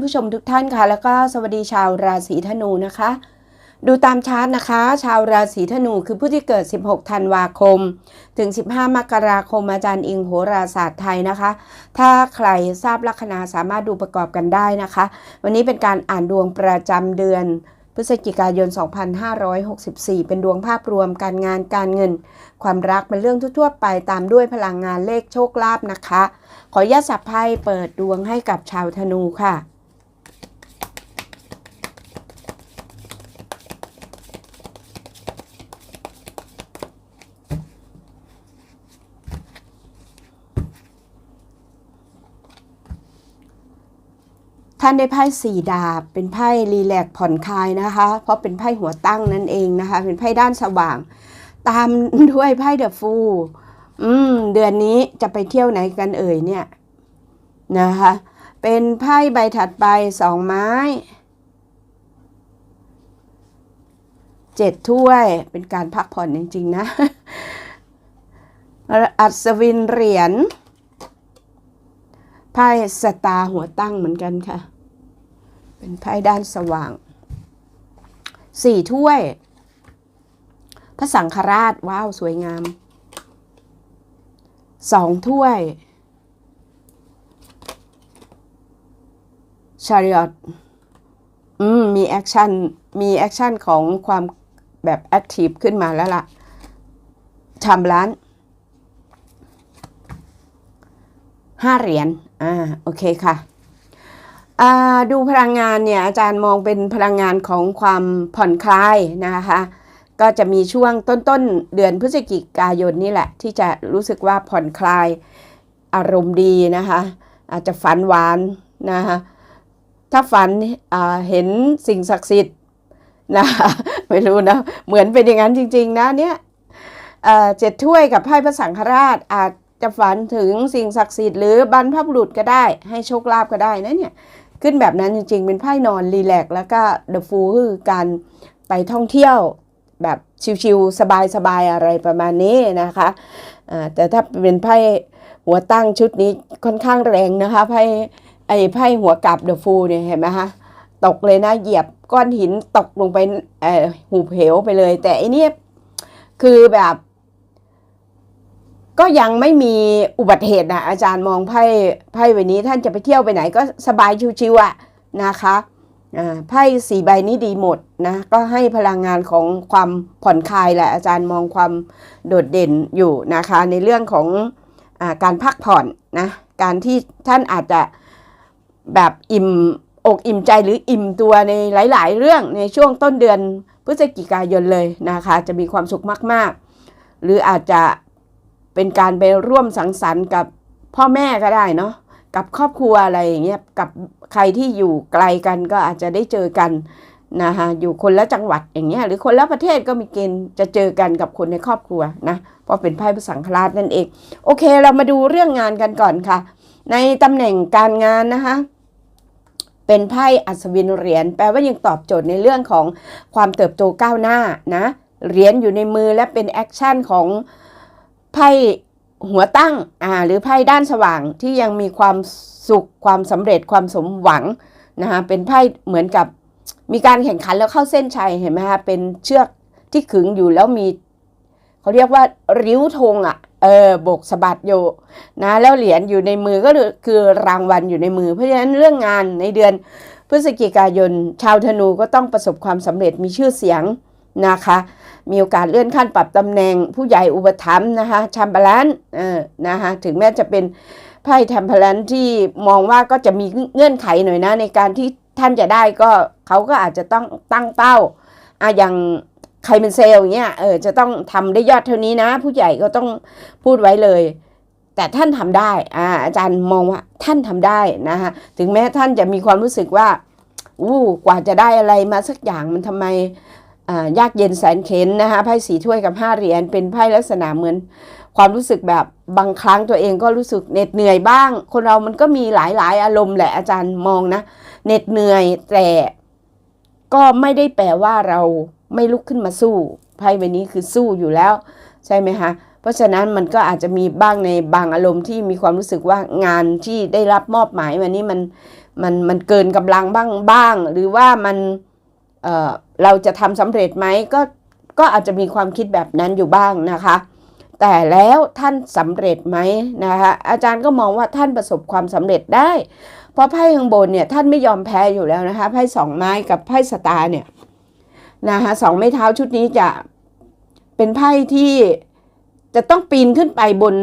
านผู้ชมทุกท่านค่ะ แล้วก็สวัสดีชาวราศีธนูนะคะ ดูตามชาร์ตนะคะ ชาวราศีธนูคือผู้ที่เกิด 16 ธันวาคม ถึง 15 มกราคมอาจารย์อิงโหราศาสตร์ไทยนะคะ ถ้าใครทราบลัคนาสามารถดูประกอบกันได้นะคะ วันนี้เป็นการอ่านดวงประจำเดือนพฤศจิกายน 2564 เป็นดวงภาพรวมการงานการเงิน ความรักเป็นเรื่องทั่วๆ ไปตามด้วยพลังงานเลขโชคลาภนะคะ ขออนุญาตสับไพ่เปิดดวงให้กับชาวธนูค่ะ ท่านได้ไพ่สี่ดาบ เป็นไพ่รีแลกผ่อนคลายนะคะ เพราะเป็นไพ่หัวตั้งนั่นเองนะคะ เป็นไพ่ด้านสว่าง ตามด้วยไพ่เดอะฟูอืม เดือนนี้จะไปเที่ยวไหนกันเอ่ยเนี่ยนะคะ เป็นไพ่ใบถัดไปสองไม้เจ็ดถ้วย เป็นการพักผ่อนจริง ๆ นะ อัศวินเหรียญไพ่สตาร์หัวตั้งเหมือนกันค่ะ เป็นไพ่ด้านสว่างสี่ถ้วย พระสังฆราช ว้าว สวยงามสองถ้วย ชาริอตอืม มีแอคชั่น มีแอคชั่นของความแบบแอคทีฟขึ้นมาแล้วล่ะชามล้านห้าเหรียญ อ่า โอเคค่ะ ดูพลังงานเนี่ยอาจารย์มองเป็นพลังงานของความผ่อนคลายนะคะก็จะมีช่วงต้นๆเดือนพฤศจิกายนนี่แหละ ที่จะรู้สึกว่าผ่อนคลายอารมณ์ดีนะคะอาจจะฝันหวานนะคะถ้าฝันเห็นสิ่งศักดิ์สิทธิ์นะคะไม่รู้นะเหมือนเป็นอย่างนั้นจริง ๆ นะเนี่ยเจ็ดถ้วยกับไพ่พระสังฆราชอาจจะฝันถึงสิ่งศักดิ์สิทธิ์หรือบรรพบุรุษก็ได้ให้โชคลาภก็ได้นะเนี่ย ขึ้นแบบนั้นจริงๆ เป็นไพ่นอนรีแลกซ์แล้วก็เดอะฟูคือการไปท่องเที่ยวแบบชิวๆสบายๆ อะไรประมาณนี้นะคะอ่าแต่ถ้าเป็นไพ่หัวตั้งชุดนี้ค่อนข้างแรงนะคะไพ่ไอ้ไพ่หัวกลับเดอะฟูเนี่ยเห็นไหมคะตกเลยนะเหยียบก้อนหินตกลงไปเออหูเหวไปเลย แต่อันนี้คือแบบ ก็ยังไม่มีอุบัติเหตุนะอาจารย์มองไพ่ไพ่ใบนี้ท่านจะไปเที่ยวไปไหนก็สบายชิวๆอะนะคะไพ่สี่ใบนี้ดีหมดนะก็ให้พลังงานของความผ่อนคลายแหละอาจารย์มองความโดดเด่นอยู่นะคะ ในเรื่องของอการพักผ่อนนะการที่ท่านอาจจะแบบอิ่มอกอิ่มใจหรืออิ่มตัวในหลาย ๆ เรื่องในช่วงต้นเดือนพฤศจิกายนเลยนะคะ จะมีความสุขมาก ๆ หรืออาจจะ เป็นการไปร่วมสังสรรค์กับพ่อแม่ก็ได้เนาะกับครอบครัวอะไรอย่างเงี้ยกับใครที่อยู่ไกลกันก็อาจจะได้เจอกันนะคะอยู่คนละจังหวัดอย่างเงี้ยหรือคนละประเทศก็มีเกณฑ์จะเจอกันกับคนในครอบครัวนะเพราะเป็นไพ่พระสังฆราชนั่นเอง โอเคเรามาดูเรื่องงานกันก่อนค่ะ ในตำแหน่งการงานนะคะเป็นไพ่อัศวินเหรียญแปลว่ายังตอบโจทย์ในเรื่องของความเติบโตก้าวหน้านะเหรียญอยู่ในมือและเป็นแอคชั่นของ ไพ่หัวตั้งอ่าหรือไพ่ด้านสว่างที่ยังมีความสุขความสำเร็จความสมหวังนะคะเป็นไพ่เหมือนกับมีการแข่งขันแล้วเข้าเส้นชัยเห็นไหมคะเป็นเชือกที่ขึงอยู่แล้วมีเขาเรียกว่าริ้วธงอะเออบกสะบัดอยู่นะแล้วเหรียญอยู่ในมือก็คือรางวัลอยู่ในมือ เพราะฉะนั้นเรื่องงานในเดือนพฤศจิกายน ชาวธนูก็ต้องประสบความสำเร็จมีชื่อเสียง นะคะ มีโอกาสเลื่อนขั้นปรับตำแหน่งผู้ใหญ่อุปถัมภ์นะคะชัมบาลันเออนะคะถึงแม้จะเป็นไพ่แทมเพลันที่มองว่าก็จะมีเงื่อนไขหน่อยนะ ในการที่ท่านจะได้ก็เขาก็อาจจะต้องตั้งเป้าอะอย่างใครเป็นเซลล์เงี้ยเออจะต้องทำได้ยอดเท่านี้นะ ผู้ใหญ่ก็ต้องพูดไว้เลย แต่ท่านทำได้อ่าอาจารย์มองว่าท่านทำได้นะคะถึงแม้ท่านจะมีความรู้สึกว่าอู้กว่าจะได้อะไรมาสักอย่างมันทำไม ยากเย็นแสนเข็นนะคะไพ่สีถ้วยกับห้าเหรียญเป็นไพ่ลักษณะเหมือน ความรู้สึกแบบบางครั้งตัวเองก็รู้สึกเหน็ดเหนื่อยบ้าง คนเรามันก็มีหลายๆ อารมณ์แหละอาจารย์มองนะเหน็ดเหนื่อยแต่ก็ไม่ได้แปลว่าเราไม่ลุกขึ้นมาสู้ไพ่ใบนี้คือสู้อยู่แล้ว ใช่ไหมคะเพราะฉะนั้นมันก็อาจจะมีบ้างในบางอารมณ์ที่มีความรู้สึกว่างานที่ได้รับมอบหมายมานี้มันมันมันเกินกำลังบ้างบ้าง หรือว่ามันเอ่อ เราจะทำสำเร็จไหมก็ก็อาจจะมีความคิดแบบนั้นอยู่บ้างนะคะ แต่แล้วท่านสำเร็จไหมนะคะอาจารย์ก็มองว่าท่านประสบความสำเร็จได้ เพราะไพ่ข้างบนเนี่ยท่านไม่ยอมแพ้อยู่แล้วนะคะไพ่สองไม้กับไพ่สตาร์เนี่ยนะคะสองไม้เท้าชุดนี้จะเป็นไพ่ที่จะต้องปีนขึ้นไปบน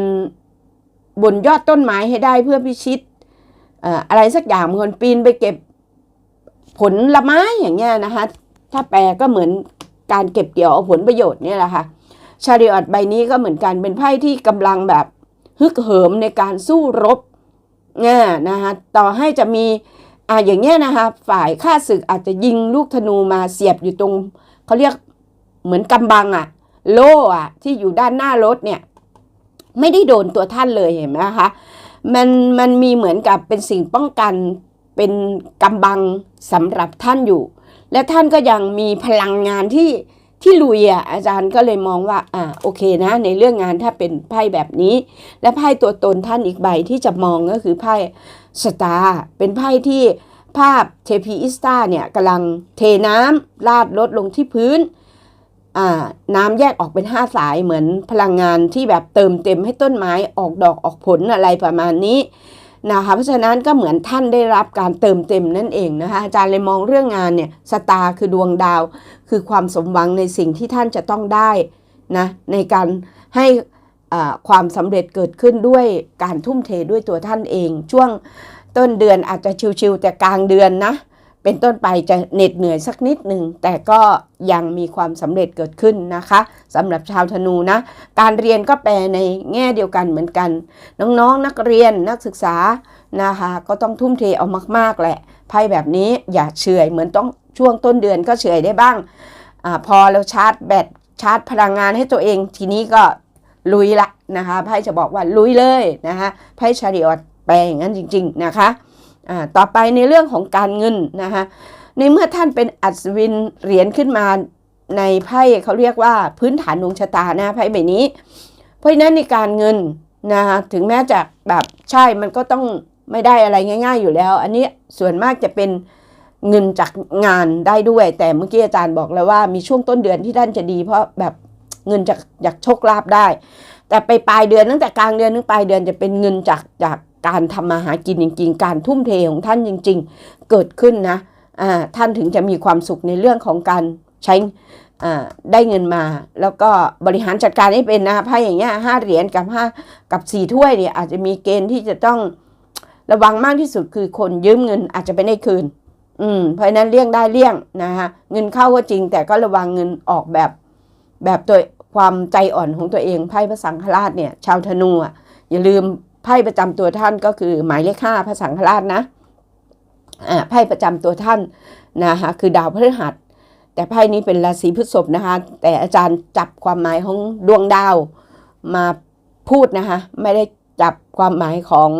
บนยอดต้นไม้ให้ได้เพื่อพิชิตอะไรสักอย่างบางคนปีนไปเก็บผลละไม้อย่างเงี้ยนะคะ ถ้าแปลก็เหมือนการเก็บเกี่ยวเอาผลประโยชน์เนี่ยแหละค่ะชาริออตใบนี้ก็เหมือนกันเป็นไพ่ที่กำลังแบบฮึกเหิมในการสู้รบเนี่ยนะคะต่อให้จะมีอ่าอย่างเงี้ยนะคะฝ่ายข้าศึกอาจจะยิงลูกธนูมาเสียบอยู่ตรงเขาเรียกเหมือนกำบังอะโล่อะที่อยู่ด้านหน้ารถเนี่ยไม่ได้โดนตัวท่านเลยเห็นไหมคะมันมันมีเหมือนกับเป็นสิ่งป้องกันเป็นกำบังสำหรับท่านอยู่ และท่านก็ยังมีพลังงานที่ที่ลุยอะอาจารย์ก็เลยมองว่าอ่าโอเคนะ ในเรื่องงานถ้าเป็นไพ่แบบนี้ และไพ่ตัวตนท่านอีกใบที่จะมองก็คือไพ่สตาร์เป็นไพ่ที่ภาพเทพีอิสตาเนี่ยกำลังเทน้ำลาดลดลงที่พื้นน้ำแยกออกเป็นห้าสายเหมือนพลังงานที่แบบเติมเต็มให้ต้นไม้ออกดอกออกผลอะไรประมาณนี้ นะคะเพราะฉะนั้นก็เหมือนท่านได้รับการเติมเต็มนั่นเองนะคะอาจารย์เลยมองเรื่องงานเนี่ยสตาคือดวงดาว คือความสมหวังในสิ่งที่ท่านจะต้องได้นะในการให้ความสำเร็จเกิดขึ้นด้วยการทุ่มเทด้วยตัวท่านเอง ช่วงต้นเดือนอาจจะชิวๆแต่กลางเดือนนะ เป็นต้นไปจะเหน็ดเหนื่อยสักนิดหนึ่งแต่ก็ยังมีความสำเร็จเกิดขึ้นนะคะสำหรับชาวธนูนะการเรียนก็แปลในแง่เดียวกันเหมือนกัน น้องๆนนักเรียนนักศึกษานะคะก็ต้องทุ่มเทเอามากๆแหละไพ่แบบนี้อย่าเฉยเหมือนต้องช่วงต้นเดือนก็เฉยได้บ้างอพอเราชาร์จแบตชาร์จพลังงานให้ตัวเอง ทีนี้ก็ลุยละนะคะไพ่จะบอกว่าลุยเลยนะคะไพ่ชาริออตแปลอย่างนั้นจริง ๆ นะคะ ต่อไปในเรื่องของการเงินนะคะในเมื่อท่านเป็นอัศวินเหรียญขึ้นมาในไพ่เขาเรียกว่าพื้นฐานดวงชะตานะไพ่ใบนี้ เพราะฉะนั้นในการเงินนะคะถึงแม้จะแบบใช่มันก็ต้องไม่ได้อะไรง่าย ๆ อยู่แล้ว อันนี้ส่วนมากจะเป็นเงินจากงานได้ด้วย แต่เมื่อกี้อาจารย์บอกแล้วว่ามีช่วงต้นเดือนที่ท่านจะดี เพราะแบบเงินจากจากโชคลาภได้ แต่ไปปลายเดือนตั้งแต่กลางเดือนถึงปลายเดือนจะเป็นเงินจากจาก การทำมาหากินจริง ๆ การทุ่มเทของท่านจริง ๆ เกิดขึ้นนะท่านถึงจะมีความสุขในเรื่องของการใช้ได้เงินมา แล้วก็บริหารจัดการให้เป็นนะไพ่อย่างเงี้ยห้าเหรียญกับห้ากับสี่ถ้วยเนี่ยอาจจะมีเกณฑ์ที่จะต้องระวังมากที่สุดคือคนยืมเงินอาจจะไม่ได้คืน อืม เพราะฉะนั้นเลี่ยงได้เลี่ยงนะคะเงินเข้าก็จริง แต่ก็ระวังเงินออกแบบ แบบตัวความใจอ่อนของตัวเองไพ่พระสังฆราชเนี่ย ชาวธนูอะอย่าลืม ไพ่ประจำตัวท่านก็คือหมายเลขห้าพระสังฆราชนะไพ่ประจำตัวท่านนะคะคือดาวพฤหัส แต่ไพ่นี้เป็นราศีพฤษภนะคะ แต่อาจารย์จับความหมายของดวงดาวมาพูดนะคะไม่ได้จับความหมายของ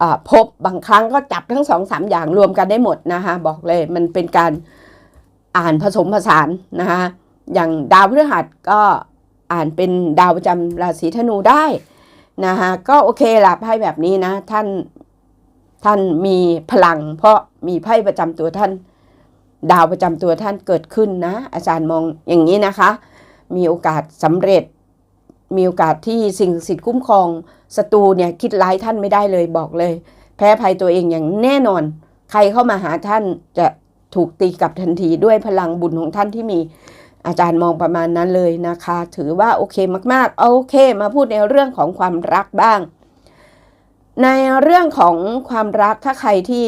อาภพบางครั้งก็จับทั้งสองสามอย่างรวมกันได้หมดนะคะบอกเลยมันเป็นการอ่านผสมผสานนะคะอย่างดาวพฤหัสก็อ่านเป็นดาวประจำราศีธนูได้ นะคะก็โอเคละไพ่แบบนี้นะ ท่านท่านมีพลัง เพราะมีไพ่ประจำตัวท่าน ดาวประจำตัวท่านเกิดขึ้นนะ อาจารย์มองอย่างนี้นะคะ มีโอกาสสำเร็จ มีโอกาสที่สิ่งสิทธิ์คุ้มครองศัตรูเนี่ยคิดร้ายท่านไม่ได้เลยบอกเลย แพ้ภัยตัวเองอย่างแน่นอน ใครเข้ามาหาท่านจะถูกตีกลับทันทีด้วยพลังบุญของท่านที่มี อาจารย์มองประมาณนั้นเลยนะคะ ถือว่าโอเคมากๆโอเค มาพูดในเรื่องของความรักบ้าง ในเรื่องของความรักถ้าใครที่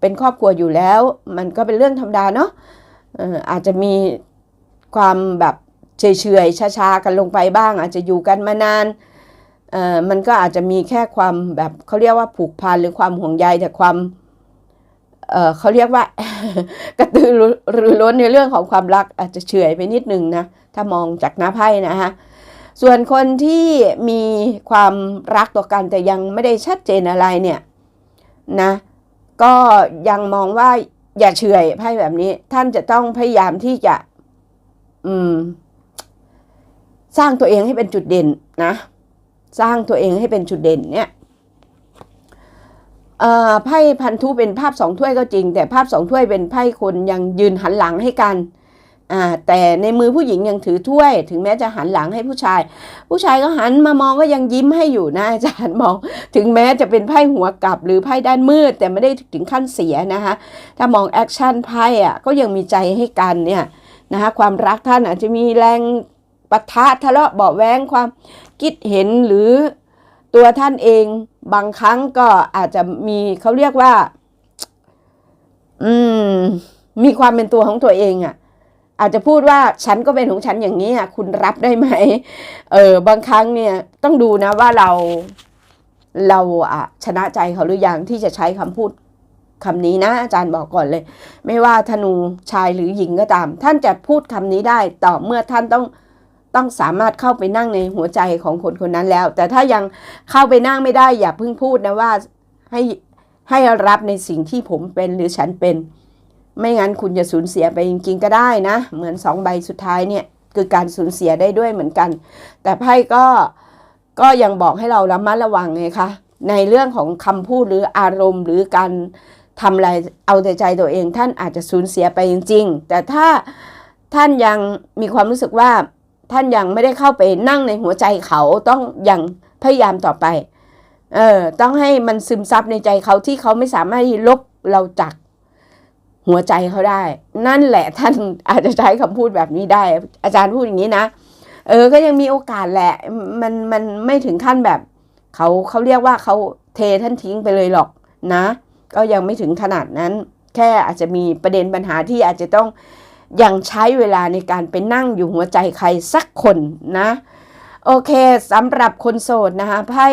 เป็นครอบครัวอยู่แล้ว มันก็เป็นเรื่องธรรมดาเนาะอาจจะมีความแบบเฉยๆช้าๆกันลงไปบ้าง อาจจะอยู่กันมานานมันก็อาจจะมีแค่ความแบบเขาเรียกว่าผูกพันหรือความห่วงใยแต่ความ เเขาเรียกว่ากระตือรือร้นในเรื่องของความรักอาจจะเฉยไปนิดนึงนะถ้ามองจากหน้าไพ่นะฮะส่วนคนที่มีความรักต่อกันแต่ยังไม่ได้ชัดเจนอะไรเนี่ยนะก็ยังมองว่าอย่าเฉยไพ่แบบนี้ ท่านจะต้องพยายามที่จะ อืม สร้างตัวเองให้เป็นจุดเด่นนะ สร้างตัวเองให้เป็นจุดเด่นเนี่ย ไพ่พันธุเป็นภาพสองถ้วยก็จริง แต่ภาพสองถ้วยเป็นไพ่คนยังยืนหันหลังให้กันแต่ในมือผู้หญิงยังถือถ้วย ถึงแม้จะหันหลังให้ผู้ชาย ผู้ชายก็หันมามองก็ยังยิ้มให้อยู่นะอาจารย์มอง ถึงแม้จะเป็นไพ่หัวกลับหรือไพ่ด้านมืด แต่ไม่ได้ถึงขั้นเสียนะคะถ้ามองแอคชั่นไพ่อะก็ยังมีใจให้กันเนี่ยนะคะความรักท่านอาจจะมีแรงปะทะทะเลาะเบาแวงความคิดเห็นหรือ ตัวท่านเองบางครั้งก็อาจจะมีเขาเรียกว่า อืม มีความเป็นตัวของตัวเองอะ่ะ อาจจะพูดว่าฉันก็เป็นของฉันอย่างนี้อะ คุณรับได้ไหมเออบางครั้งเนี่ย ต้องดูนะว่าเราเราอะชนะใจเขาหรือยังที่จะใช้คำพูดคำนี้นะอาจารย์บอกก่อนเลย ไม่ว่าธนูชายหรือหญิงก็ตาม ท่านจะพูดคำนี้ได้ต่อเมื่อท่านต้อง ต้องสามารถเข้าไปนั่งในหัวใจของคนคนนั้นแล้ว แต่ถ้ายังเข้าไปนั่งไม่ได้อย่าเพิ่งพูดนะว่าให้ให้รับในสิ่งที่ผมเป็นหรือฉันเป็น ไม่งั้นคุณจะสูญเสียไปจริงๆก็ได้นะ เหมือนสองใบสุดท้ายเนี่ยคือการสูญเสียได้ด้วยเหมือนกัน แต่ไพ่ก็ก็ยังบอกให้เราระมัดระวังไงคะในเรื่องของคำพูดหรืออารมณ์หรือการทำอะไรเอาแต่ใจตัวเอง ท่านอาจจะสูญเสียไปจริง ๆ แต่ถ้าท่านยังมีความรู้สึกว่า ท่านยังไม่ได้เข้าไปนั่งในหัวใจเขาต้องยังพยายามต่อไป เออต้องให้มันซึมซับในใจเขาที่เขาไม่สามารถลบเราจากหัวใจเขาได้ นั่นแหละท่านอาจจะใช้คำพูดแบบนี้ได้ อาจารย์พูดอย่างนี้นะ เออ ก็ยังมีโอกาสแหละ มันมันไม่ถึงขั้นแบบ เขาเขาเรียกว่าเขาเทท่านทิ้งไปเลยหรอกนะ ก็ยังไม่ถึงขนาดนั้น แค่อาจจะมีประเด็นปัญหาที่อาจจะต้อง ยังใช้เวลาในการไปนั่งอยู่หัวใจใครสักคนนะ โอเคสำหรับคนโสดนะคะไพ่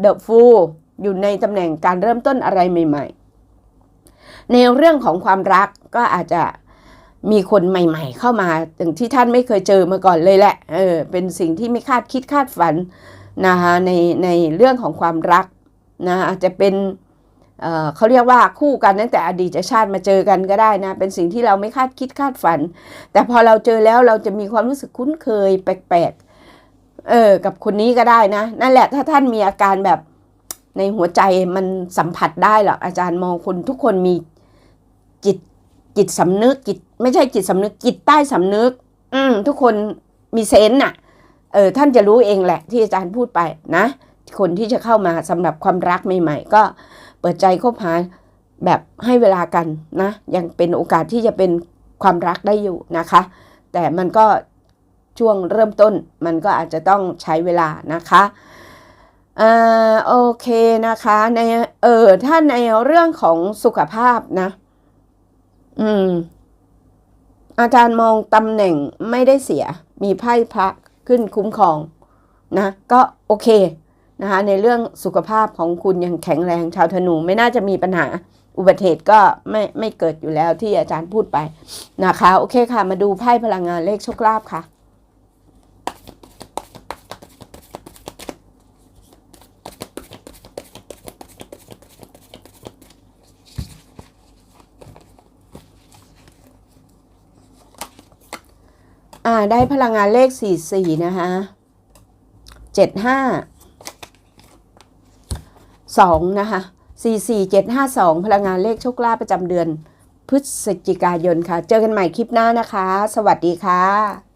เดอะฟูอยู่ในตำแหน่งการเริ่มต้นอะไรใหม่ ๆ ในเรื่องของความรักก็อาจจะมีคนใหม่ ๆ เข้ามาอย่างที่ท่านไม่เคยเจอมาก่อนเลยแหละเออเป็นสิ่งที่ไม่คาดคิดคาดฝันนะคะในในเรื่องของความรักนะอาจจะเป็น เเขาเรียกว่าคู่กันตั้งแต่อดีตชาติมาเจอกันก็ได้นะ เป็นสิ่งที่เราไม่คาดคิดคาดฝัน แต่พอเราเจอแล้วเราจะมีความรู้สึกคุ้นเคย แปลกๆเออกับคนนี้ก็ได้นะ นั่นแหละถ้าท่านมีอาการแบบในหัวใจมันสัมผัสได้หรอกอาจารย์มองคนทุกคนมีจิตจิตสำนึกจิต ไม่ใช่จิตสำนึกจิตใต้สำนึก อืมทุกคนมีเซนน่ะ เออท่านจะรู้เองแหละ ที่อาจารย์พูดไปนะ คนที่จะเข้ามาสำหรับความรักใหม่ ๆ ก็ เปิดใจคบหาแบบให้เวลากันนะ ยังเป็นโอกาสที่จะเป็นความรักได้อยู่นะคะ แต่มันก็ช่วงเริ่มต้นมันก็อาจจะต้องใช้เวลานะคะอ่าโอเคนะคะในเออถ้าในเรื่องของสุขภาพนะ อืม อาจารย์มองตำแหน่งไม่ได้เสีย มีไพ่พระขึ้นคุ้มครองนะ ก็โอเค นะคะในเรื่องสุขภาพของคุณยังแข็งแรงชาวธนูไม่น่าจะมีปัญหาอุบัติเหตุก็ไม่ไม่เกิดอยู่แล้วที่อาจารย์พูดไปนะคะ โอเคค่ะ มาดูไพ่พลังงานเลขโชคลาภค่ะ อ่าได้พลังงานเลขสี่สี่นะคะเจ็ดห้า สองนะคะสี่สี่เจ็ดห้าสองพลังงานเลขโชคลาภประจำเดือน พฤศจิกายนค่ะ เจอกันใหม่คลิปหน้านะคะ สวัสดีค่ะ